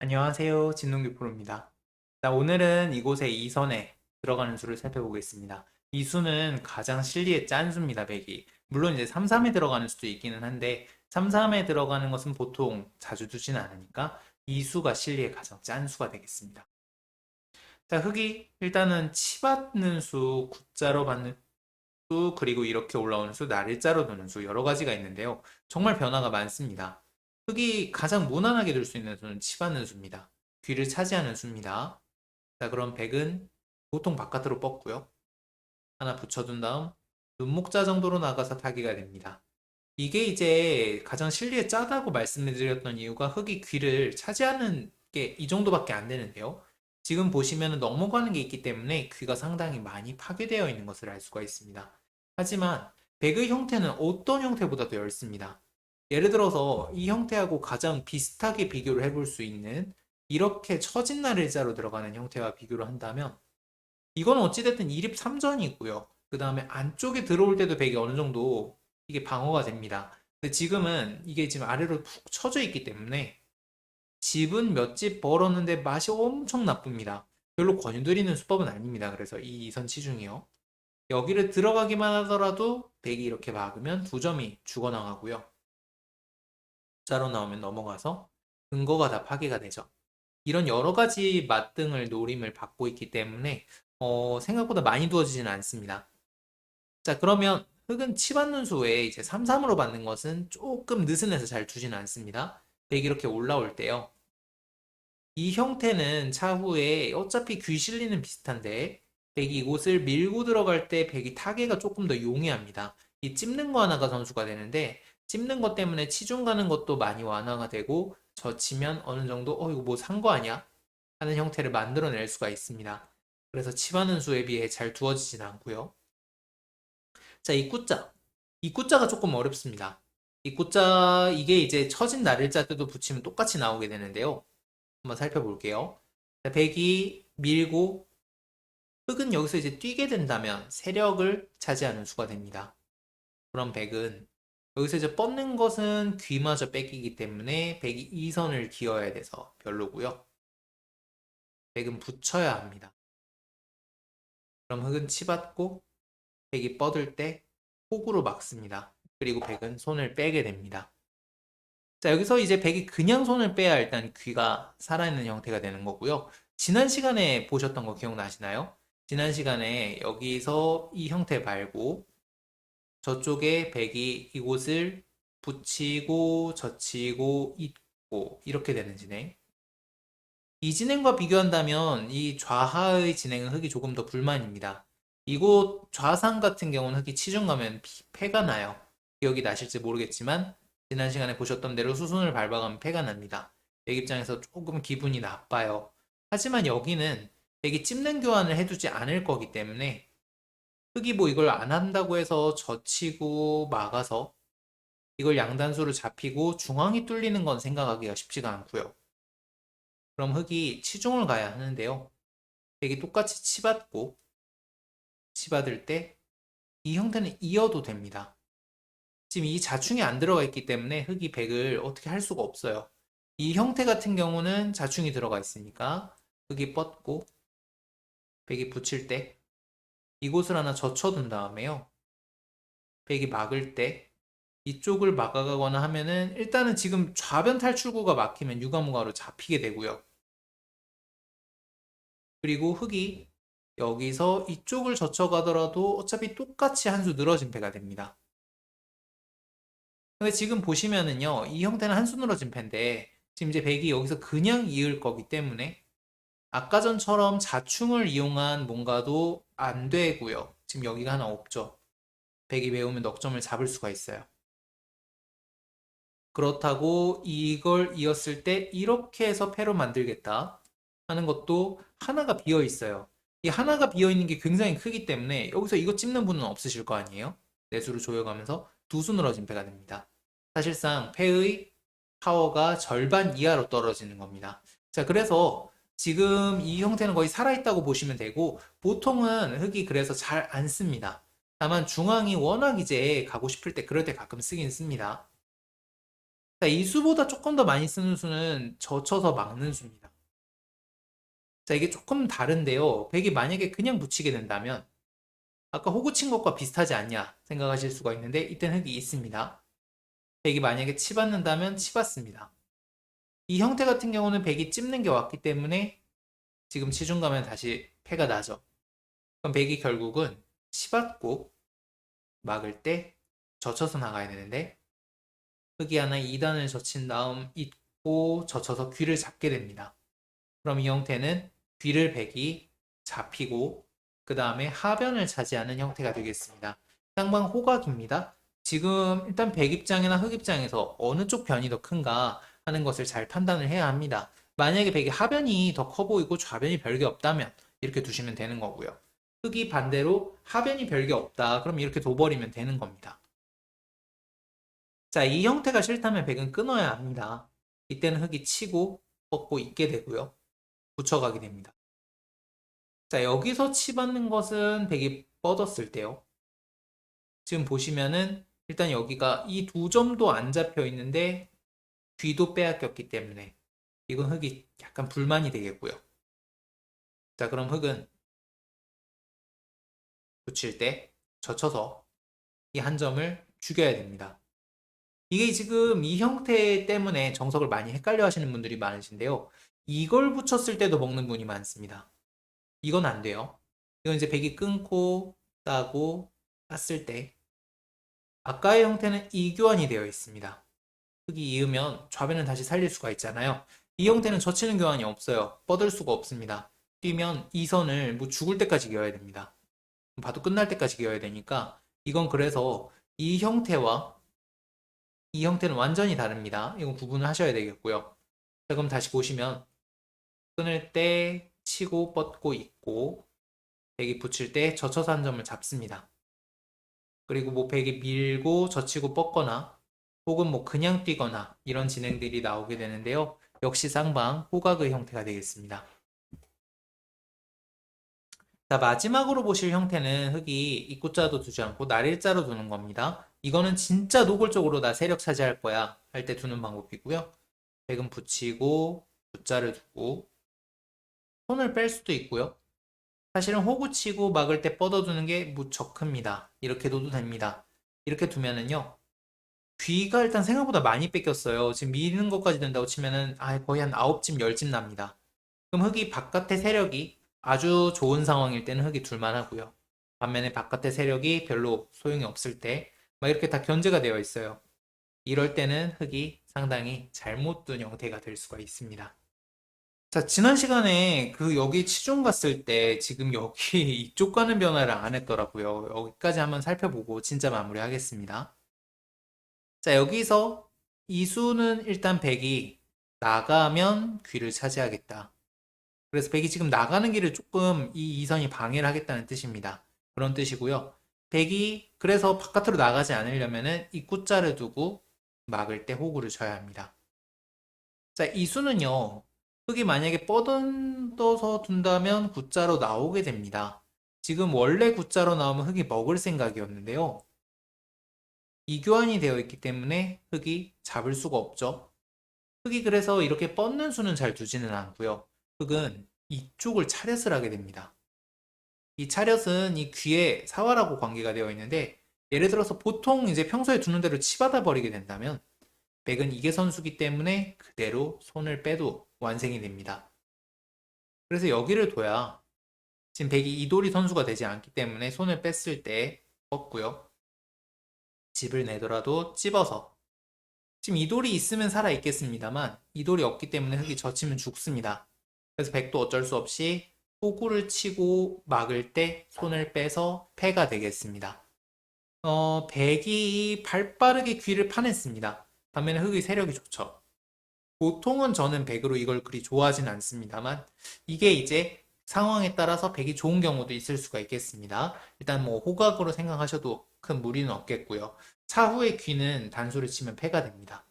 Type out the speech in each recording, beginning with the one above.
안녕하세요. 진동규 프로입니다. 자, 오늘은 이곳의 이 선에 들어가는 수를 살펴보겠습니다. 이 수는 가장 실리에 짠 수입니다, 100이. 물론 이제 3, 3에 들어가는 수도 있기는 한데 3, 3에 들어가는 것은 보통 자주 두지는 않으니까 이 수가 실리에 가장 짠 수가 되겠습니다. 자, 흙이 일단은 치 받는 수, 구자로 받는 수, 그리고 이렇게 올라오는 수, 날일자로 두는 수 여러 가지가 있는데요. 정말 변화가 많습니다. 흙이 가장 무난하게 둘수 있는 수는 치받는 수입니다. 귀를 차지하는 수입니다. 자, 그럼 백은 보통 바깥으로 뻗고요. 하나 붙여둔 다음 눈목자 정도로 나가서 타기가 됩니다. 이게 이제 가장 실리에 짜다고 말씀드렸던 이유가 흙이 귀를 차지하는 게 이 정도밖에 안 되는데요. 지금 보시면 넘어가는 게 있기 때문에 귀가 상당히 많이 파괴되어 있는 것을 알 수가 있습니다. 하지만 백의 형태는 어떤 형태보다도 얇습니다. 예를 들어서 이 형태하고 가장 비슷하게 비교를 해볼 수 있는 이렇게 처진 날 일자로 들어가는 형태와 비교를 한다면 이건 어찌됐든 2립 3전이고요. 그 다음에 안쪽에 들어올 때도 백이 어느 정도 이게 방어가 됩니다. 근데 지금은 이게 지금 아래로 푹 쳐져 있기 때문에 집은 몇 집 벌었는데 맛이 엄청 나쁩니다. 별로 권유드리는 수법은 아닙니다. 그래서 이선 치중이요. 여기를 들어가기만 하더라도 백이 이렇게 막으면 두 점이 죽어나가고요. 자로 나오면 넘어가서 근거가 다 파괴가 되죠. 이런 여러 가지 맛등을 노림을 받고 있기 때문에 어, 생각보다 많이 두어지지는 않습니다. 자, 그러면 흙은 치받는 수에 이제 3, 3으로 받는 것은 조금 느슨해서 잘 두지는 않습니다. 100 이렇게 올라올 때요. 이 형태는 차후에 어차피 귀 실리는 비슷한데 100이 이곳을 밀고 들어갈 때 100이 타개가 조금 더 용이합니다. 이 찝는 거 하나가 선수가 되는데 찝는 것 때문에 치중 가는 것도 많이 완화가 되고 젖히면 어느 정도 어 이거 뭐 산 거 아니야? 하는 형태를 만들어낼 수가 있습니다. 그래서 치받는 수에 비해 잘 두어지진 않고요. 자, 입구자. 입구자가 조금 어렵습니다. 입구자 이게 이제 처진 날일자 때도 붙이면 똑같이 나오게 되는데요. 한번 살펴볼게요. 자, 백이 밀고 흙은 여기서 이제 뛰게 된다면 세력을 차지하는 수가 됩니다. 그럼 백은 여기서 이제 뻗는 것은 귀마저 뺏기기 때문에 백이 이 선을 기어야 돼서 별로고요. 백은 붙여야 합니다. 그럼 흙은 치받고 백이 뻗을 때 폭으로 막습니다. 그리고 백은 손을 빼게 됩니다. 자, 여기서 이제 백이 그냥 손을 빼야 일단 귀가 살아있는 형태가 되는 거고요. 지난 시간에 보셨던 거 기억나시나요? 지난 시간에 여기서 이 형태 말고 저쪽에 백이 이곳을 붙이고 젖히고 잇고 이렇게 되는 진행. 이 진행과 비교한다면 이 좌하의 진행은 흙이 조금 더 불만입니다. 이곳 좌상 같은 경우는 흙이 치중 가면 폐가 나요. 기억이 나실지 모르겠지만 지난 시간에 보셨던 대로 수순을 밟아가면 폐가 납니다. 백 입장에서 조금 기분이 나빠요. 하지만 여기는 백이 찝는 교환을 해두지 않을 거기 때문에 흙이 뭐 이걸 안 한다고 해서 젖히고 막아서 이걸 양단수로 잡히고 중앙이 뚫리는 건 생각하기가 쉽지가 않고요. 그럼 흙이 치중을 가야 하는데요. 백이 똑같이 치받고 치받을 때 이 형태는 이어도 됩니다. 지금 이 자충이 안 들어가 있기 때문에 흙이 백을 어떻게 할 수가 없어요. 이 형태 같은 경우는 자충이 들어가 있으니까 흙이 뻗고 백이 붙일 때 이곳을 하나 젖혀둔 다음에요. 백이 막을 때 이쪽을 막아가거나 하면은 일단은 지금 좌변 탈출구가 막히면 유가무가로 잡히게 되고요. 그리고 흙이 여기서 이쪽을 젖혀가더라도 어차피 똑같이 한 수 늘어진 패가 됩니다. 근데 지금 보시면은요, 이 형태는 한 수 늘어진 패인데, 지금 이제 백이 여기서 그냥 이을 거기 때문에, 아까 전처럼 자충을 이용한 뭔가도 안 되고요. 지금 여기가 하나 없죠. 백이 외우면 넉 점을 잡을 수가 있어요. 그렇다고 이걸 이었을 때 이렇게 해서 패로 만들겠다 하는 것도 하나가 비어 있어요. 이 하나가 비어 있는 게 굉장히 크기 때문에 여기서 이거 찝는 분은 없으실 거 아니에요? 내수를 조여가면서 두 수 늘어진 패가 됩니다. 사실상 패의 파워가 절반 이하로 떨어지는 겁니다. 자, 그래서 지금 이 형태는 거의 살아있다고 보시면 되고 보통은 흙이 그래서 잘 안 씁니다. 다만 중앙이 워낙 이제 가고 싶을 때 그럴 때 가끔 쓰긴 씁니다. 자, 이 수보다 조금 더 많이 쓰는 수는 젖혀서 막는 수입니다. 자, 이게 조금 다른데요. 백이 만약에 그냥 붙이게 된다면 아까 호구 친 것과 비슷하지 않냐 생각하실 수가 있는데 이때는 흙이 있습니다. 백이 만약에 치받는다면 치받습니다. 이 형태 같은 경우는 백이 찝는 게 왔기 때문에 지금 치중 가면 다시 패가 나죠. 그럼 백이 결국은 치받고 막을 때 젖혀서 나가야 되는데 흙이 하나 2단을 젖힌 다음 잇고 젖혀서 귀를 잡게 됩니다. 그럼 이 형태는 귀를 백이 잡히고 그 다음에 하변을 차지하는 형태가 되겠습니다. 쌍방 호각입니다. 지금 일단 백 입장이나 흙 입장에서 어느 쪽 변이 더 큰가 하는 것을 잘 판단을 해야 합니다. 만약에 백이 하변이 더 커 보이고 좌변이 별게 없다면 이렇게 두시면 되는 거고요. 흙이 반대로 하변이 별게 없다. 그럼 이렇게 둬버리면 되는 겁니다. 자, 이 형태가 싫다면 백은 끊어야 합니다. 이때는 흙이 치고 뻗고 있게 되고요. 붙여가게 됩니다. 자, 여기서 치받는 것은 백이 뻗었을 때요. 지금 보시면은 일단 여기가 이 두 점도 안 잡혀 있는데 귀도 빼앗겼기 때문에 이건 흙이 약간 불만이 되겠고요. 자, 그럼 흙은 붙일 때 젖혀서 이 한 점을 죽여야 됩니다. 이게 지금 이 형태 때문에 정석을 많이 헷갈려 하시는 분들이 많으신데요. 이걸 붙였을 때도 먹는 분이 많습니다. 이건 안 돼요. 이건 이제 백이 끊고 따고 땄을 때 아까의 형태는 이교환이 되어 있습니다. 흙이 이으면 좌변은 다시 살릴 수가 있잖아요. 이 형태는 젖히는 교환이 없어요. 뻗을 수가 없습니다. 뛰면 이 선을 뭐 죽을 때까지 기어야 됩니다. 봐도 끝날 때까지 기어야 되니까 이건 그래서 이 형태와 이 형태는 완전히 다릅니다. 이건 구분을 하셔야 되겠고요. 자, 그럼 다시 보시면 끊을 때 치고 뻗고 있고 백이 붙일 때 젖혀서 한 점을 잡습니다. 그리고 뭐 백이 밀고 젖히고 뻗거나 혹은 뭐 그냥 뛰거나 이런 진행들이 나오게 되는데요. 역시 쌍방 호각의 형태가 되겠습니다. 자, 마지막으로 보실 형태는 흙이 입구자도 두지 않고 날일자로 두는 겁니다. 이거는 진짜 노골적으로 나 세력 차지할 거야 할 때 두는 방법이고요. 백은 붙이고 붓자를 두고 손을 뺄 수도 있고요. 사실은 호구 치고 막을 때 뻗어두는 게 무척 큽니다. 이렇게 둬도 됩니다. 이렇게 두면은요. 귀가 일단 생각보다 많이 뺏겼어요. 지금 미는 것까지 된다고 치면은 아, 거의 한 9집, 10집 납니다. 그럼 흙이 바깥의 세력이 아주 좋은 상황일 때는 흙이 둘만 하고요. 반면에 바깥의 세력이 별로 소용이 없을 때 막 이렇게 다 견제가 되어 있어요. 이럴 때는 흙이 상당히 잘못 둔 형태가 될 수가 있습니다. 자, 지난 시간에 그 여기 치중 갔을 때 지금 여기 이쪽 가는 변화를 안 했더라고요. 여기까지 한번 살펴보고 진짜 마무리하겠습니다. 자, 여기서 이수는 일단 백이 나가면 귀를 차지하겠다. 그래서 백이 지금 나가는 길을 조금 이 이선이 방해를 하겠다는 뜻입니다. 그런 뜻이고요. 백이 그래서 바깥으로 나가지 않으려면은 입구자를 두고 막을 때 호구를 쳐야 합니다. 자, 이수는요. 흙이 만약에 뻗어서 둔다면 구자로 나오게 됩니다. 지금 원래 구자로 나오면 흙이 먹을 생각이었는데요. 이교환이 되어 있기 때문에 흙이 잡을 수가 없죠. 흙이 그래서 이렇게 뻗는 수는 잘 두지는 않고요. 흙은 이쪽을 차렷을 하게 됩니다. 이 차렷은 이 귀에 사활하고 관계가 되어 있는데 예를 들어서 보통 이제 평소에 두는 대로 치받아 버리게 된다면 백은 이게 선수기 때문에 그대로 손을 빼도 완성이 됩니다. 그래서 여기를 둬야 지금 백이 이돌이 선수가 되지 않기 때문에 손을 뺐을 때 뻗고요. 집을 내더라도 찝어서 지금 이 돌이 있으면 살아 있겠습니다만 이 돌이 없기 때문에 흙이 젖히면 죽습니다. 그래서 백도 어쩔 수 없이 호구를 치고 막을 때 손을 빼서 패가 되겠습니다. 어, 백이 발빠르게 귀를 파냈습니다. 반면에 흙의 세력이 좋죠. 보통은 저는 백으로 이걸 그리 좋아하진 않습니다만 이게 이제 상황에 따라서 백이 좋은 경우도 있을 수가 있겠습니다. 일단 뭐 호각으로 생각하셔도 큰 무리는 없겠고요. 차후의 귀는 단수를 치면 패가 됩니다.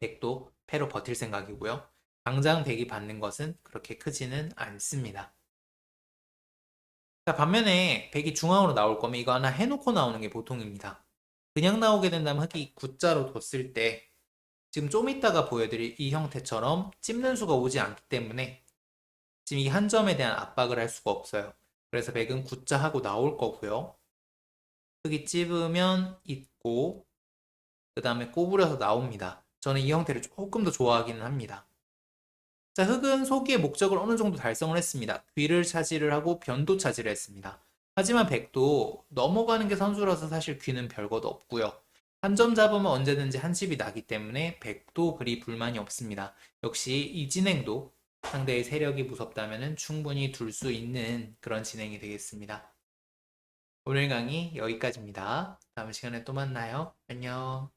백도 패로 버틸 생각이고요. 당장 백이 받는 것은 그렇게 크지는 않습니다. 자, 반면에 백이 중앙으로 나올 거면 이거 하나 해놓고 나오는 게 보통입니다. 그냥 나오게 된다면 흙이 구자로 뒀을 때 지금 좀 이따가 보여드릴 이 형태처럼 찝는 수가 오지 않기 때문에 지금 이 한 점에 대한 압박을 할 수가 없어요. 그래서 백은 굳자 하고 나올 거고요. 흙이 찝으면 있고 그 다음에 꼬부려서 나옵니다. 저는 이 형태를 조금 더 좋아하기는 합니다. 자, 흙은 소기의 목적을 어느 정도 달성을 했습니다. 귀를 차지를 하고 변도 차지를 했습니다. 하지만 백도 넘어가는 게 선수라서 사실 귀는 별것도 없고요. 한 점 잡으면 언제든지 한 집이 나기 때문에 백도 그리 불만이 없습니다. 역시 이 진행도 상대의 세력이 무섭다면 충분히 둘 수 있는 그런 진행이 되겠습니다. 오늘 강의 여기까지입니다. 다음 시간에 또 만나요. 안녕.